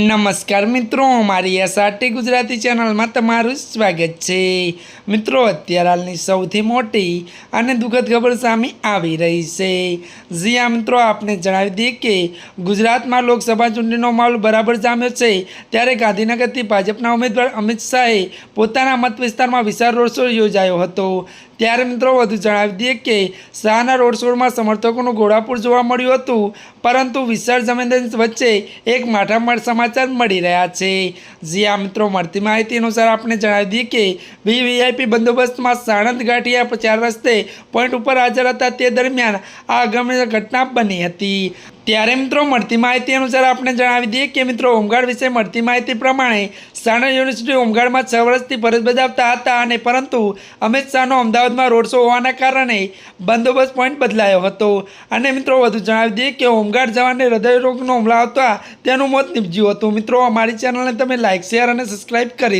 નમસ્કાર મિત્રો, મારી એસઆરટી ગુજરાતી ચેનલમાં તમારું સ્વાગત છે. મિત્રો, અત્યારે હાલની સૌથી મોટી અને દુઃખદ ખબર સામે આવી રહી છે. જ્યાં મિત્રો, આપને જણાવી દઈએ કે ગુજરાતમાં લોકસભા ચૂંટણીનો માહોલ બરાબર જામ્યો છે. ત્યારે ગાંધીનગરથી ભાજપના ઉમેદવાર અમિત શાહે પોતાના મત વિસ્તારમાં વિશાળ રોડ શો યોજાયો હતો. ત્યારે મિત્રો વધુ જણાવી દઈએ કે શાહના રોડ શોમાં સમર્થકોનું ઘોડાપુર જોવા મળ્યું હતું, પરંતુ વિશાળ જમીન વચ્ચે એક માઠામાઠ સમાચાર મળી રહ્યા છે. જે આ મિત્રો, મળતી માહિતી અનુસાર આપણે જણાવી દઈએ કે વીવીઆઈપી બંદોબસ્તમાં સાણંદ ગાંઠિયા ચાર રસ્તે પોઈન્ટ ઉપર હાજર હતા. તે દરમિયાન આ અગમ્ય ઘટના બની હતી. ત્યારે મિત્રો, મળતી માહિતી અનુસાર આપણે જણાવી દઈએ કે મિત્રો, હોમગાર્ડ વિશે મળતી માહિતી પ્રમાણે સાણંદ યુનિવર્સિટી હોમગાર્ડમાં છ વર્ષથી ફરજ બજાવતા હતા અને પરંતુ અમિત શાહનો અમદાવાદમાં રોડ શો હોવાના કારણે બંદોબસ્ત પોઈન્ટ બદલાયો હતો. અને મિત્રો, વધુ જણાવી દઈએ કે હોમગાર્ડ જવાનને હૃદયરોગનો હુમલો આવતા તેનું મોત નીપજ્યું હતું. મિત્રો, અમારી ચેનલને તમે લાઇક શેર અને સબસ્ક્રાઈબ કરી